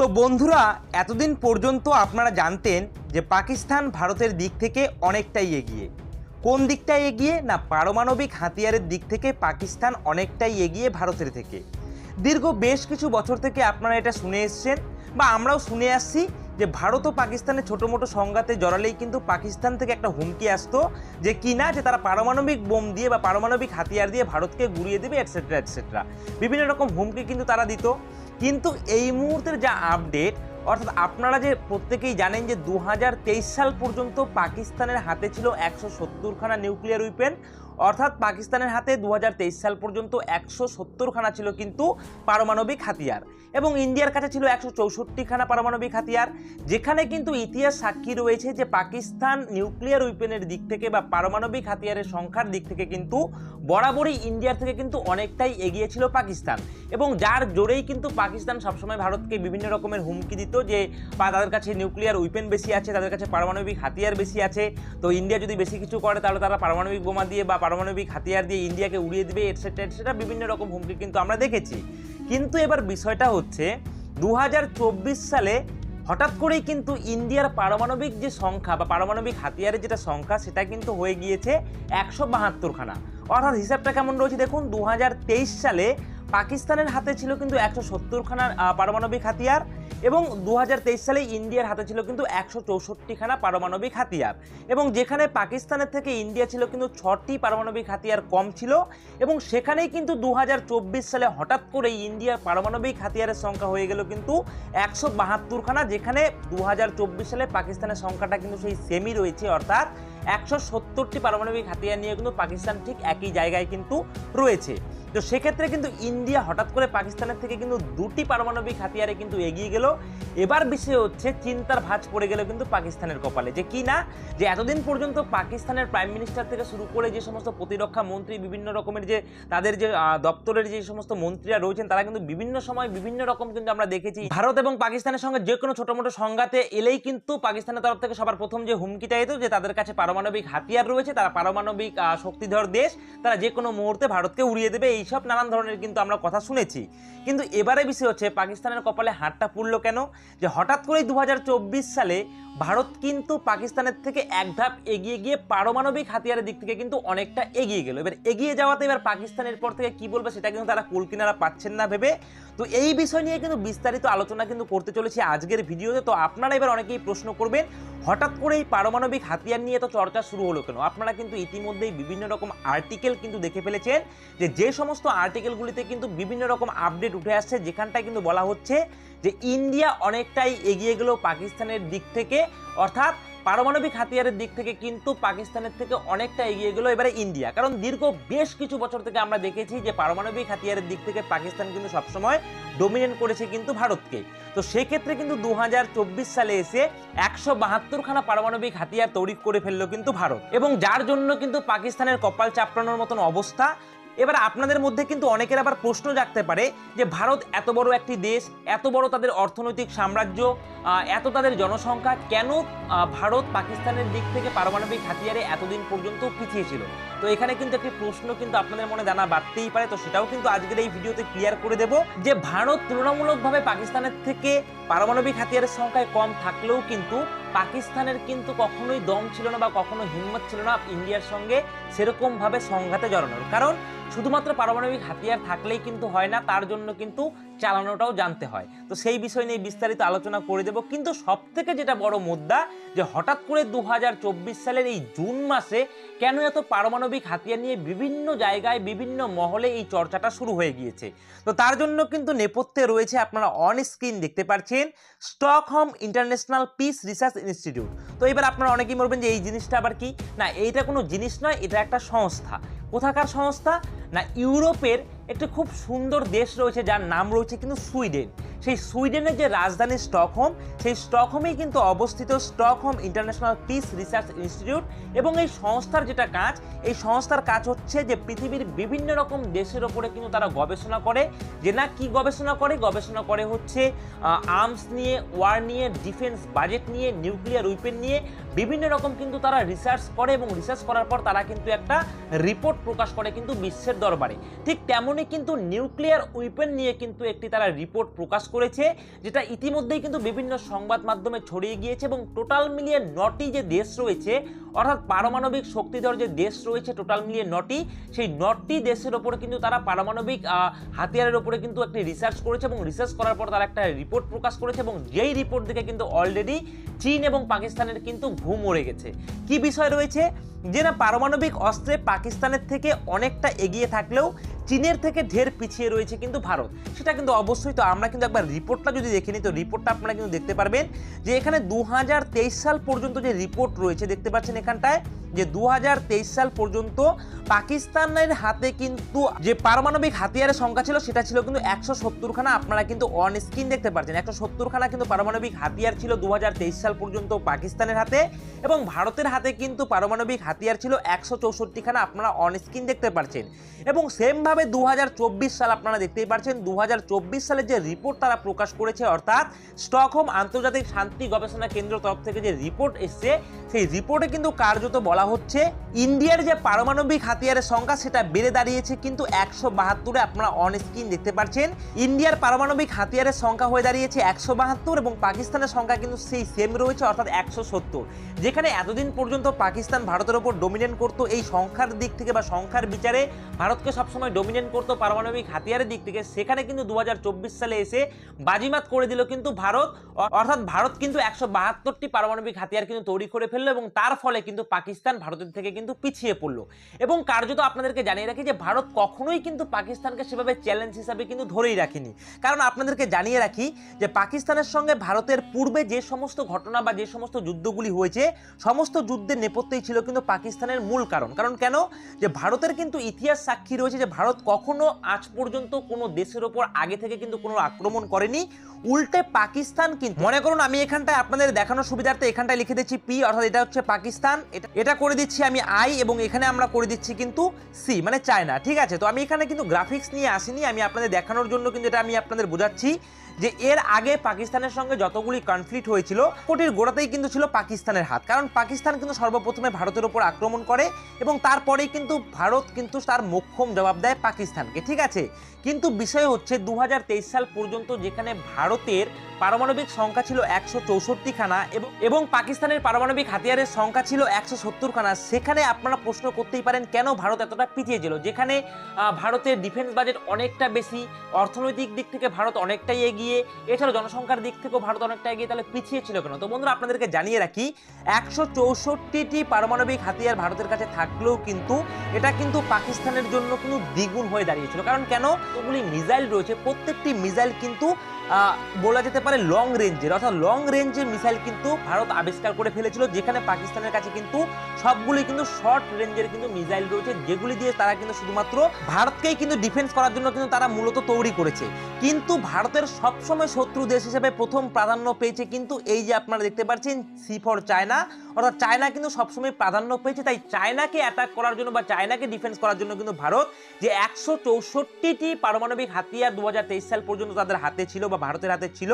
তো বন্ধুরা, এতদিন পর্যন্ত আপনারা জানতেন যে পাকিস্তান ভারতের দিক থেকে অনেকটাই এগিয়ে। কোন দিকটাই এগিয়ে না পারমাণবিক হাতিয়ারের দিক থেকে পাকিস্তান অনেকটাই এগিয়ে ভারতের থেকে? দীর্ঘ বেশ কিছু বছর থেকে আপনারা এটা শুনে এসছেন বা আমরাও শুনে আসছি যে ভারত ও পাকিস্তানের ছোটো মোটো সংঘাতে জড়ালেই কিন্তু পাকিস্তান থেকে একটা হুমকি আসতো যে কিনা যে তারা পারমাণবিক বোম দিয়ে বা পারমাণবিক হাতিয়ার দিয়ে ভারতকে গুড়িয়ে দেবে এটসেট্রা এটসেট্রা বিভিন্ন রকম হুমকি কিন্তু তারা দিত। কিন্তু এই মুহূর্তের যা আপডেট অর্থাৎ আপনারা যে প্রত্যেকেই জানেন যে দু হাজার তেইশ সাল পর্যন্ত পাকিস্তানের হাতে ছিল একশো সত্তরখানা নিউক্লিয়ার উইপেন অর্থাৎ পাকিস্তানের হাতে দু হাজার তেইশ সাল পর্যন্ত একশো সত্তরখানা ছিল কিন্তু পারমাণবিক হাতিয়ার। এবং ইন্ডিয়ার কাছে ছিল একশো চৌষট্টিখানা পারমাণবিক হাতিয়ার, যেখানে কিন্তু ইতিহাস সাক্ষী রয়েছে যে পাকিস্তান নিউক্লিয়ার উইপেনের দিক থেকে বা পারমাণবিক হাতিয়ারের সংখ্যার দিক থেকে কিন্তু বরাবরই ইন্ডিয়ার থেকে কিন্তু অনেকটাই এগিয়ে ছিল পাকিস্তান। এবং যার জোরেই কিন্তু পাকিস্তান সবসময় ভারতকে বিভিন্ন রকমের হুমকি দিত যে বা তাদের কাছে নিউক্লিয়ার উইপেন বেশি আছে, তাদের কাছে পারমাণবিক হাতিয়ার বেশি আছে, তো ইন্ডিয়া যদি বেশি কিছু করে, তাহলে তারা পারমাণবিক বোমা দিয়ে বা পারমাণবিক হাতিয়ার দিয়ে ইন্ডিয়াকে উড়িয়ে দিবে এটসেট্রা এটসেট্রা বিভিন্ন রকম হুমকি কিন্তু আমরা দেখেছি। কিন্তু এবার বিষয়টা হচ্ছে দু হাজার চব্বিশ সালে হঠাৎ করেই কিন্তু ইন্ডিয়ার পারমাণবিক যে সংখ্যা বা পারমাণবিক হাতিয়ারের যেটা সংখ্যা, সেটা কিন্তু হয়ে গিয়েছে একশো বাহাত্তরখানা। অর্থাৎ হিসাবটা কেমন রয়েছে দেখুন দু হাজার তেইশ সালে পাকিস্তানের হাতে ছিল কিন্তু একশো সত্তরখানা পারমাণবিক হাতিয়ার এবং দুহাজার তেইশ সালে ইন্ডিয়ার হাতে ছিল কিন্তু একশো চৌষট্টিখানা পারমাণবিক হাতিয়ার। এবং যেখানে পাকিস্তানের থেকে ইন্ডিয়া ছিল কিন্তু ছটি পারমাণবিক হাতিয়ার কম ছিল এবং সেখানেই কিন্তু দু হাজার চব্বিশ সালে হঠাৎ করে ইন্ডিয়ার পারমাণবিক হাতিয়ারের সংখ্যা হয়ে গেল কিন্তু একশো বাহাত্তরখানা, যেখানে দু হাজার চব্বিশ সালে পাকিস্তানের সংখ্যাটা কিন্তু সেই সেমই রয়েছে, অর্থাৎ একশো সত্তরটি পারমাণবিক হাতিয়ার নিয়ে কিন্তু পাকিস্তান ঠিক একই জায়গায় কিন্তু রয়েছে। তো সেক্ষেত্রে কিন্তু ইন্ডিয়া হঠাৎ করে পাকিস্তানের থেকে কিন্তু দুটি পারমাণবিক হাতিয়ারে কিন্তু এগিয়ে গেল। এবার বিষয় হচ্ছে, চিন্তার ভাঁজ পড়ে গেল কিন্তু পাকিস্তানের কপালে। যে কি না? যে এতদিন পর্যন্ত পাকিস্তানের প্রাইম মিনিস্টার থেকে শুরু করে যে সমস্ত প্রতিরক্ষা মন্ত্রী, বিভিন্ন রকমের যে তাদের যে দপ্তরের যে সমস্ত মন্ত্রীরা রয়েছেন, তারা কিন্তু বিভিন্ন সময় বিভিন্ন রকম কিন্তু আমরা দেখেছি। ভারত এবং পাকিস্তানের সঙ্গে যে কোনো ছোটো মোটো সংঘাতে এলেই কিন্তু পাকিস্তানের তরফ থেকে সবার প্রথম যে হুমকিটা এতো যে তাদের কাছে পারমাণবিক হাতিয়ার রয়েছে, তারা পারমাণবিক শক্তিধর দেশ, তারা যে কোনো মুহূর্তে ভারতকে উড়িয়ে দেবে, এইসব নানান ধরনের কিন্তু আমরা কথা শুনেছি। কিন্তু এবারে বিষয় হচ্ছে, পাকিস্তানের কপালে হাতটা পুড়লো কেন? যে হঠাৎ করেই দু হাজার চব্বিশ সালে ভারত কিন্তু পাকিস্তানের থেকে এক ধাপ এগিয়ে গিয়ে পারমাণবিক হাতিয়ারের দিক থেকে কিন্তু অনেকটা এগিয়ে গেল। এবার এগিয়ে যাওয়াতে এবার পাকিস্তানের পর থেকে কি বলবে সেটা কিন্তু তারা কুলকিনারা পাচ্ছেন না ভেবে। তো এই বিষয় নিয়ে কিন্তু বিস্তারিত আলোচনা কিন্তু করতে চলেছি আজকের ভিডিওতে। তো আপনারা এবার অনেকেই প্রশ্ন করবেন, হঠাৎ করে এই পারমাণবিক হাতিয়ার নিয়ে তো চর্চা শুরু হলো কেন? আপনারা কিন্তু ইতিমধ্যেই বিভিন্ন রকম আর্টিকেল কিন্তু দেখে ফেলেছেন যে যে সমস্ত আর্টিকেলগুলিতে কিন্তু বিভিন্ন রকম আপডেট উঠে আসছে, যেখানটায় কিন্তু বলা হচ্ছে যে, ইন্ডিয়া অনেকটাই এগিয়ে গেল পাকিস্তানের দিক থেকে। অর্থাৎ পারমাণবিক হাতিয়ারের দিক থেকে কিন্তু পাকিস্তানের থেকে অনেকটা এগিয়ে গেল এবারে ইন্ডিয়া। কারণ দীর্ঘ বেশ কিছু বছর থেকে আমরা দেখেছি যে পারমাণবিক হাতিয়ারের দিক থেকে পাকিস্তান কিন্তু সবসময় ডোমিনেট করেছে কিন্তু ভারতকে। তো সেক্ষেত্রে কিন্তু দু হাজার চব্বিশ সালে এসে একশো বাহাত্তরখানা পারমাণবিক হাতিয়ার তৈরি করে ফেলল কিন্তু ভারত। এবং যার জন্য কিন্তু পাকিস্তানের কপাল চাপড়ানোর মতন অবস্থা এবার আপনাদের মধ্যে কিন্তু অনেকের আবার প্রশ্ন জাগতে পারে যে ভারত এত বড় একটি দেশ, এত বড় তাদের অর্থনৈতিক সাম্রাজ্য এত তাদের জনসংখ্যা, কেন ভারত পাকিস্তানের দিক থেকে পারমাণবিক হাতিয়ারে এতদিন পর্যন্ত পিছিয়ে ছিল? তো এখানে কিন্তু একটি প্রশ্ন কিন্তু আপনাদের মনে জানা বাড়তেই পারে, তো সেটাও কিন্তু আজকের এই ভিডিওতে ক্লিয়ার করে দেব যে ভারত তুলনামূলকভাবে পাকিস্তানের থেকে পারমাণবিক হাতিয়ারের সংখ্যায় কম থাকলেও কিন্তু পাকিস্তানের কিন্তু কখনোই দম ছিল না বা কখনো হিম্মত ছিল না ইন্ডিয়ার সঙ্গে সেরকমভাবে সংঘাতে জড়ানোর। কারণ শুধুমাত্র পারমাণবিক হাতিয়ার থাকলেই কিন্তু হয় না, তার জন্য কিন্তু চালানোটাও জানতে হয়। তো সেই বিষয় নিয়ে বিস্তারিত আলোচনা করে দেব। কিন্তু সব থেকে যেটা বড় মুদ্রা, যে হঠাৎ করে দু হাজার চব্বিশ সালের এই জুন মাসে কেন এত পারমাণবিক হাতিয়ার নিয়ে বিভিন্ন জায়গায়, বিভিন্ন মহলে এই চর্চাটা শুরু হয়ে গিয়েছে? তো তার জন্য কিন্তু নেপথ্যে রয়েছে আপনারা অন স্ক্রিন দেখতে পাচ্ছেন Stockholm international peace research institute তো এবার আপনারা অনেকেই বলবেন যে এই জিনিসটা আবার কি? না, এইটা কোনো জিনিস নয়, এটা একটা সংস্থা। কোথাকার সংস্থা? না ইউরোপের একটি খুব সুন্দর দেশ রয়েছে যার নাম রয়েছে কিন্তু সুইডেন। সেই সুইডেনের যে রাজধানী স্টকহোম, সেই স্টকহোমেই কিন্তু অবস্থিত Stockholm international peace research institute এবং এই সংস্থার যেটা কাজ, এই সংস্থার কাজ হচ্ছে যে পৃথিবীর বিভিন্ন রকম দেশের ওপরে কিন্তু তারা গবেষণা করে। যে না কি গবেষণা করে? গবেষণা করে হচ্ছে আর্মস নিয়ে, ওয়ার নিয়ে, ডিফেন্স বাজেট নিয়ে, নিউক্লিয়ার উইপেন নিয়ে বিভিন্ন রকম কিন্তু তারা রিসার্চ করে এবং রিসার্চ করার পর তারা কিন্তু একটা রিপোর্ট প্রকাশ করে কিন্তু বিশ্বের দরবারে। ঠিক তেমনই কিন্তু নিউক্লিয়ার উইপেন নিয়ে কিন্তু একটি তারা রিপোর্ট প্রকাশ করেছে, যেটা ইতিমধ্যেই কিন্তু বিভিন্ন সংবাদ মাধ্যমে ছড়িয়ে গিয়েছে এবং টোটাল মিলিয়ে নটি যে দেশ রয়েছে, অর্থাৎ পারমাণবিক শক্তিধর যে দেশ রয়েছে টোটাল মিলিয়ে নটি, সেই নটি দেশের ওপরে কিন্তু তারা পারমাণবিক হাতিয়ারের ওপরে কিন্তু একটি রিসার্চ করেছে এবং রিসার্চ করার পর তারা একটা রিপোর্ট প্রকাশ করেছে এবং যেই রিপোর্ট দেখে কিন্তু অলরেডি চীন এবং পাকিস্তানের কিন্তু ঘুম উড়ে গেছে। কি বিষয় রয়েছে? যে না, পারমাণবিক অস্ত্রে পাকিস্তানের থেকে অনেকটা এগিয়ে থাকলেও চীনের থেকে ঢের পিছিয়ে রয়েছে কিন্তু ভারত। সেটা কিন্তু অবশ্যই, তো আমরা কিন্তু একবার রিপোর্টটা যদি দেখে নিই, তো রিপোর্টটা আপনারা কিন্তু দেখতে পারবেন যে এখানে দু হাজার তেইশ সাল পর্যন্ত যে রিপোর্ট রয়েছে, দেখতে পাচ্ছেন এখানটায় যে দু হাজার তেইশ সাল পর্যন্ত পাকিস্তানের হাতে কিন্তু যে পারমাণবিক হাতিয়ারের সংখ্যা ছিল, সেটা ছিল কিন্তু একশো সত্তরখানা। আপনারা কিন্তু অন স্ক্রিন দেখতে পাচ্ছেন একশো সত্তরখানা কিন্তু পারমাণবিক হাতিয়ার ছিল দু হাজার তেইশ সাল পর্যন্ত পাকিস্তানের হাতে এবং ভারতের হাতে কিন্তু পারমাণবিক হাতিয়ার ছিল একশো চৌষট্টিখানা। আপনারা অন স্ক্রিন দেখতে পাচ্ছেন এবং সেমভাবে দু হাজার চব্বিশ সাল আপনারা দেখতেই পাচ্ছেন দু সালের যে রিপোর্ট তারা প্রকাশ করেছে, অর্থাৎ স্টকহোম আন্তর্জাতিক শান্তি গবেষণা কেন্দ্র তরফ থেকে যে রিপোর্ট এসছে, সেই রিপোর্টে কিন্তু কার্যত বলা হচ্ছে, ইন্ডিয়ার যে পারমাণবিক হাতিয়ারের সংখ্যা সেটা বেড়ে দাঁড়িয়েছে, কিন্তু একশো বাহাত্তরে আপনারা অন স্ক্রিন দেখতে পাচ্ছেন। ইন্ডিয়ার পারমাণবিক হাতিয়ারের সংখ্যা হয়ে দাঁড়িয়েছে একশো বাহাত্তর এবং পাকিস্তানের সংখ্যা কিন্তু সেই সেম রয়েছে, অর্থাৎ একশো সত্তর। যেখানে এতদিন পর্যন্ত পাকিস্তান ভারতের ওপর ডোমিনেট করতো এই সংখ্যার দিক থেকে বা সংখ্যার বিচারে ভারতকে সবসময় ডোমিনেট করতো পারমাণবিক হাতিয়ারের দিক থেকে, সেখানে কিন্তু দু হাজার চব্বিশ সালে এসে বাজিমাত করে দিল কিন্তু ভারত। অর্থাৎ ভারত কিন্তু একশো বাহাত্তরটি পারমাণবিক হাতিয়ার কিন্তু তৈরি করে ফেলল এবং তার ফলে কিন্তু পাকিস্তান ভারতের থেকে কিন্তু পিছিয়ে পড়ল। এবং কার্যত আপনাদেরকে জানিয়ে রাখি যে, ভারত কখনোই কিন্তু পাকিস্তানকে সেভাবে চ্যালেঞ্জ হিসাবে কিন্তু ধরেই রাখেনি। কারণ আপনাদেরকে জানিয়ে রাখি যে, পাকিস্তানের সঙ্গে ভারতের পূর্বে যে সমস্ত ঘটনা বা যে সমস্ত যুদ্ধগুলি হয়েছে, সমস্ত যুদ্ধের নেপথ্যেই ছিল কিন্তু পাকিস্তানের মূল কারণ। কারণ কেন? যে, ভারতের কিন্তু ইতিহাস সাক্ষী রয়েছে যে, ভারত কখনো আজ পর্যন্ত কোনো দেশের ওপর আগে থেকে কিন্তু কোনো আক্রমণ করেনি। উল্টে পাকিস্তান কিন্তু মনে করুন, আমি এখানটায় আপনাদের দেখানোর সুবিধার্থে এখানটায় লিখে দিচ্ছি পি অর্থাৎ এটা হচ্ছে পাকিস্তান। এটা এটা করে দিচ্ছি, আমি আই এবং এখানে আমরা করে দিচ্ছি কিন্তু সি মানে চায়না, ঠিক আছে? তো আমি এখানে কিন্তু গ্রাফিক্স নিয়ে আসিনি, আমি আপনাদের দেখানোর জন্য কিন্তু এটা আমি আপনাদের বোঝাচ্ছি। যে এর আগে পাকিস্তানের সঙ্গে যতগুলি কনফ্লিক্ট হয়েছিল, কোটির গোড়াতেই কিন্তু ছিল পাকিস্তানের হাত। কারণ পাকিস্তান কিন্তু সর্বপ্রথমে ভারতের ওপর আক্রমণ করে এবং তারপরেই কিন্তু ভারত কিন্তু তার মোক্ষম জবাব দেয় পাকিস্তানকে, ঠিক আছে? কিন্তু বিষয় হচ্ছে দু হাজার তেইশ সাল পর্যন্ত যেখানে ভারতের পারমাণবিক সংখ্যা ছিল একশো চৌষট্টিখানা এবং এবং পাকিস্তানের পারমাণবিক হাতিয়ারের সংখ্যা ছিল একশো সত্তরখানা, সেখানে আপনারা প্রশ্ন করতেই পারেন, কেন ভারত এতটা পিছিয়ে ছিল? যেখানে ভারতের ডিফেন্স বাজেট অনেকটা বেশি, অর্থনৈতিক দিক থেকে ভারত অনেকটাই এগিয়ে এছাড়া জনসংখ্যার দিক থেকেও ভারত অনেকটা এগিয়ে, তাহলে পিছিয়ে ছিল কেন? তো বন্ধুরা, আপনাদেরকে জানিয়ে রাখি, একশো পারমাণবিক হাতিয়ার ভারতের কাছে থাকলেও কিন্তু এটা কিন্তু পাকিস্তানের জন্য কিন্তু দ্বিগুণ হয়ে দাঁড়িয়েছিল। কারণ কেন? ওগুলি মিসাইল রয়েছে, প্রত্যেকটি মিসাইল কিন্তু বলা যেতে পারে লং রেঞ্জের অর্থাৎ লং রেঞ্জের মিসাইল কিন্তু ভারত আবিষ্কার করে ফেলেছিল, যেখানে পাকিস্তানের কাছে কিন্তু সবগুলি কিন্তু শর্ট রেঞ্জের কিন্তু মিসাইল রয়েছে, যেগুলি দিয়ে তারা কিন্তু শুধুমাত্র ভারতকেই কিন্তু ডিফেন্স করার জন্য কিন্তু তারা মূলত তৈরি করেছে। কিন্তু ভারতের সবসময় শত্রু দেশ হিসেবে প্রথম প্রাধান্য পেয়েছে কিন্তু এই যে আপনারা দেখতে পাচ্ছেন সি ফর চায়না অর্থাৎ চায়না কিন্তু সবসময় প্রাধান্য পেয়েছে, তাই চায়নাকে অ্যাটাক করার জন্য বা চায়নাকে ডিফেন্স করার জন্য কিন্তু ভারত যে একশো চৌষট্টিটি পারমাণবিক হাতিয়ার দু হাজার তেইশ সাল পর্যন্ত তাদের হাতে ছিল বা ভারতের হাতে ছিল,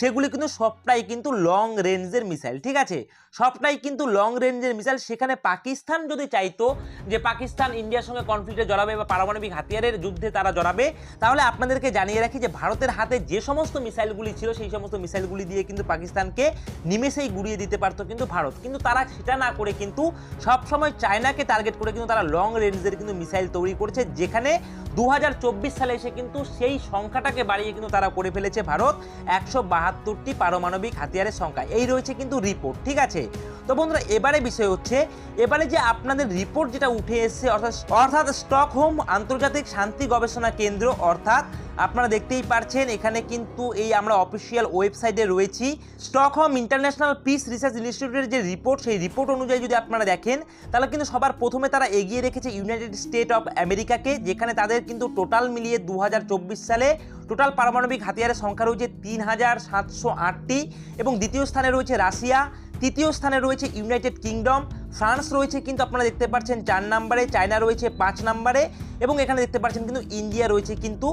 সেগুলি কিন্তু সবটাই কিন্তু লং রেঞ্জের মিসাইল ঠিক আছে? সবটাই কিন্তু লং রেঞ্জের মিসাইল সেখানে পাকিস্তান যদি চাইতো যে পাকিস্তান ইন্ডিয়ার সঙ্গে কনফ্লিক্টে জড়াবে বা পারমাণবিক হাতিয়ারের যুদ্ধে তারা জড়াবে, তাহলে আপনাদেরকে জানিয়ে রাখি যে ভারতের হাতে যে সমস্ত মিসাইলগুলি ছিল, সেই সমস্ত মিসাইলগুলি দিয়ে কিন্তু পাকিস্তানকে নিমেষেই গুড়িয়ে দিতে পারতো কিন্তু ভারত। কিন্তু তারা সেটা না করে কিন্তু সবসময় চায়নাকে টার্গেট করে কিন্তু তারা লং রেঞ্জের কিন্তু মিসাইল তৈরি করেছে, যেখানে দু হাজার চব্বিশ সালে এসে কিন্তু সেই সংখ্যাটাকে বাড়িয়ে কিন্তু তারা করে ফেলেছে ভারত একশো বাহাত্তরটি পারমাণবিক হাতিয়ারের সংখ্যা। এই রয়েছে কিন্তু রিপোর্ট ঠিক আছে? তো বন্ধুরা, এবারে বিষয় হচ্ছে, এবারে যে আপনাদের রিপোর্ট যেটা উঠে এসছে, অর্থাৎ অর্থাৎ স্টকহোম আন্তর্জাতিক শান্তি গবেষণা কেন্দ্র, অর্থাৎ আপনারা দেখতেই পারছেন, এখানে কিন্তু এই আমরা অফিসিয়াল ওয়েবসাইটে রয়েছি। স্টকহোম ইন্টারন্যাশনাল পিস রিসার্চ ইনস্টিটিউটের যে রিপোর্ট সেই রিপোর্ট অনুযায়ী যদি আপনারা দেখেন, তাহলে কিন্তু সবার প্রথমে তারা এগিয়ে রেখেছে ইউনাইটেড স্টেট অফ আমেরিকাকে যেখানে তাদের কিন্তু টোটাল মিলিয়ে দু হাজার চব্বিশ সালে টোটাল পারমাণবিক হাতিয়ারের সংখ্যা রয়েছে তিন হাজার সাতশো আটটি এবং দ্বিতীয় স্থানে রয়েছে রাশিয়া, তৃতীয় স্থানে রয়েছে ইউনাইটেড কিংডম ফ্রান্স রয়েছে কিন্তু আপনারা দেখতে পাচ্ছেন চার নাম্বারে, চায়না রয়েছে পাঁচ নাম্বারে এবং এখানে দেখতে পাচ্ছেন কিন্তু ইন্ডিয়া রয়েছে কিন্তু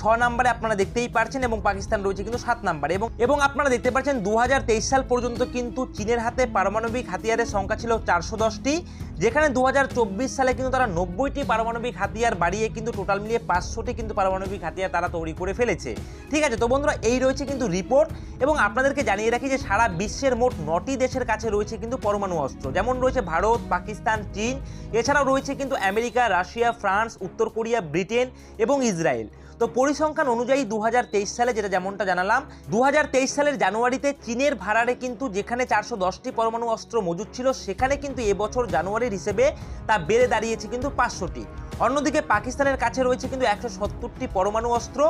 ছ নম্বরে আপনারা দেখতেই পাচ্ছেন এবং পাকিস্তান রয়েছে কিন্তু সাত নাম্বারে এবং এবং আপনারা দেখতে পাচ্ছেন দু হাজার তেইশ সাল পর্যন্ত কিন্তু চীনের হাতে পারমাণবিক হাতিয়ারের সংখ্যা ছিল চারশো দশটি, যেখানে দু হাজার চব্বিশ সালে কিন্তু তারা নব্বইটি পারমাণবিক হাতিয়ার বাড়িয়ে কিন্তু টোটাল মিলিয়ে পাঁচশোটি কিন্তু পারমাণবিক হাতিয়ার তারা তৈরি করে ফেলেছে। ঠিক আছে, তো বন্ধুরা এই রয়েছে কিন্তু রিপোর্ট এবং আপনাদেরকে জানিয়ে রাখি যে সারা বিশ্বের মোট নটি দেশের কাছে রয়েছে কিন্তু পরমাণু অস্ত্র, যেমন রয়েছে ভারত, পাকিস্তান, চীন, এছাড়াও রয়েছে কিন্তু আমেরিকা, রাশিয়া, ফ্রান্স, উত্তর কোরিয়া, ব্রিটেন এবং ইসরায়েল। তো পরিসংখ্যান অনুযায়ী দু হাজার তেইশ সালে যেটা যেমনটা জানালাম দু হাজার তেইশ সালের জানুয়ারিতে চীনের ভাড়ারে কিন্তু যেখানে চারশো দশটি পরমাণু অস্ত্র মজুদ ছিল, সেখানে কিন্তু এবছর জানুয়ারির হিসেবে তা বেড়ে দাঁড়িয়েছে কিন্তু পাঁচশোটি। অন্যদিকে পাকিস্তানের কাছে রয়েছে কিন্তু একশো সত্তরটি পরমাণু অস্ত্র,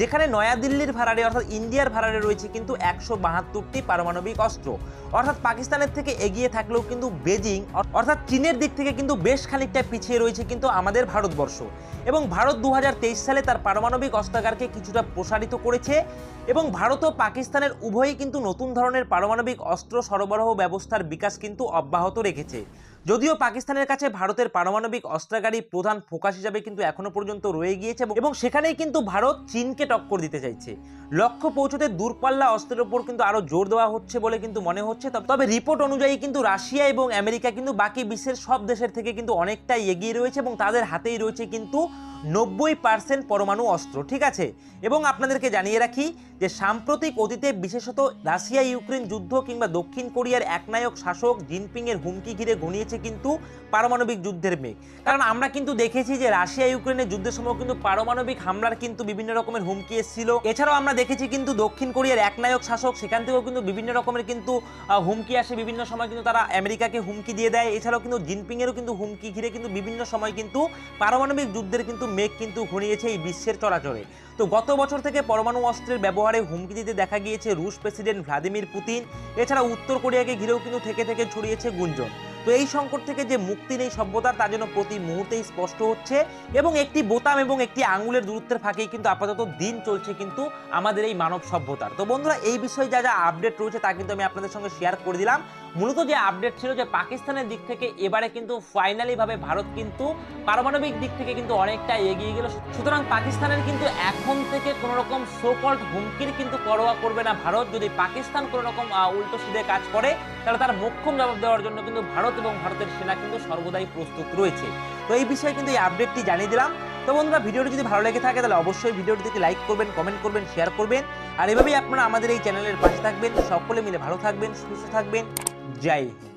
যেখানে নয়াদিল্লির ভাড়ারে অর্থাৎ ইন্ডিয়ার ভাড়ারে রয়েছে কিন্তু একশো বাহাত্তরটি পারমাণবিক অস্ত্র। অর্থাৎ পাকিস্তানের থেকে এগিয়ে থাকলেও কিন্তু বেজিং, অর্থাৎ চীনের দিক থেকে কিন্তু বেশ খানিকটা পিছিয়ে রয়েছে কিন্তু আমাদের ভারতবর্ষ। এবং ভারত দু হাজার তেইশ সালে তার পারমাণবিক অস্ত্রাগারকে কিছুটা প্রসারিত করেছে এবং ভারত ও পাকিস্তানের উভয়ই কিন্তু নতুন ধরনের পারমাণবিক অস্ত্র সরবরাহ ব্যবস্থার বিকাশ কিন্তু অব্যাহত রেখেছে। যদিও পাকিস্তানের কাছে ভারতের পারমাণবিক অস্ত্রাগারী প্রধান ফোকাস হিসাবে কিন্তু এখনও পর্যন্ত রয়ে গিয়েছে এবং- সেখানেই কিন্তু ভারত চীনকে টক্কর দিতে চাইছে। লক্ষ্য পৌঁছতে দূরপাল্লা অস্ত্রের উপর কিন্তু আরও জোর দেওয়া হচ্ছে বলে কিন্তু মনে হচ্ছে। তবে- তবে রিপোর্ট অনুযায়ী কিন্তু রাশিয়া এবং আমেরিকা কিন্তু বাকি বিশ্বের সব দেশের থেকে কিন্তু অনেকটাই এগিয়ে রয়েছে এবং তাদের হাতেই রয়েছে কিন্তু নব্বই পার্সেন্ট পরমাণু অস্ত্র, ঠিক আছে? এবং আপনাদেরকে জানিয়ে রাখি যে সাম্প্রতিক অতীতে বিশেষত রাশিয়া ইউক্রেন যুদ্ধ কিংবা দক্ষিণ কোরিয়ার একনায়ক শাসক জিনপিংয়ের হুমকি ঘিরে ঘনিয়েছে কিন্তু পারমাণবিক যুদ্ধের মেঘ। কারণ আমরা কিন্তু দেখেছি যে রাশিয়া, ইউক্রেনের যুদ্ধের সময় কিন্তু পারমাণবিক হামলার কিন্তু বিভিন্ন রকমের হুমকি এসেছিল। এছাড়াও আমরা দেখেছি কিন্তু দক্ষিণ কোরিয়ার একনায়ক শাসক, সেখান থেকেও কিন্তু বিভিন্ন রকমের কিন্তু হুমকি আসে। বিভিন্ন সময় কিন্তু তারা আমেরিকাকে হুমকি দিয়ে দেয়। এছাড়াও কিন্তু জিনপিংয়েরও কিন্তু হুমকি ঘিরে কিন্তু বিভিন্ন সময় কিন্তু পারমাণবিক যুদ্ধের কিন্তু মেঘ কিন্তু ঘনিয়েছে এই বিশ্বের চরাচরে। তো গত বছর থেকে পরমাণু অস্ত্রের ব্যবহারে হুমকি দিতে দেখা গিয়েছে রুশ প্রেসিডেন্ট ভ্লাদিমির পুতিন। এছাড়া উত্তর কোরিয়াকে ঘিরেও কিন্তু থেকে থেকে ছড়িয়েছে গুঞ্জন। তো এই সংকট থেকে যে মুক্তি নেই সভ্যতার, তার জন্য প্রতি মুহূর্তেই স্পষ্ট হচ্ছে এবং একটি বোতাম এবং একটি আঙুলের দূরত্বের ফাঁকেই কিন্তু আপাতত দিন চলছে কিন্তু আমাদের এই মানব সভ্যতার। তো বন্ধুরা, এই বিষয়ে যা যা আপডেট রয়েছে তা কিন্তু আমি আপনাদের সঙ্গে শেয়ার করে দিলাম। মূলত যে আপডেট ছিল যে পাকিস্তানের দিক থেকে এবারে কিন্তু ফাইনালি ভাবে ভারত কিন্তু পারমাণবিক দিক থেকে কিন্তু অনেকটা এগিয়ে গেল। সুতরাং পাকিস্তানের কিন্তু এখন থেকে কোনো রকম সোকল্ড হুমকির কিন্তু পরোয়া করবে না ভারত। যদি পাকিস্তান কোনো রকম উল্টো সিধে কাজ করে, তাহলে তার মোক্ষম জবাব দেওয়ার জন্য কিন্তু ভারত এবং ভারতের সেনা কিন্তু সর্বদাই প্রস্তুত রয়েছে। তো এই বিষয়ে কিন্তু এই আপডেটটি জানিয়ে দিলাম। তো বন্ধুরা, ভিডিওটি যদি ভালো লেগে থাকে, তাহলে অবশ্যই ভিডিওটিতে লাইক করবেন কমেন্ট করবেন শেয়ার করবেন। আর এভাবেই আপনারা আমাদের এই চ্যানেলের পাশে থাকবেন। সকলে মিলে ভালো থাকবেন, সুস্থ থাকবেন। जय हिंद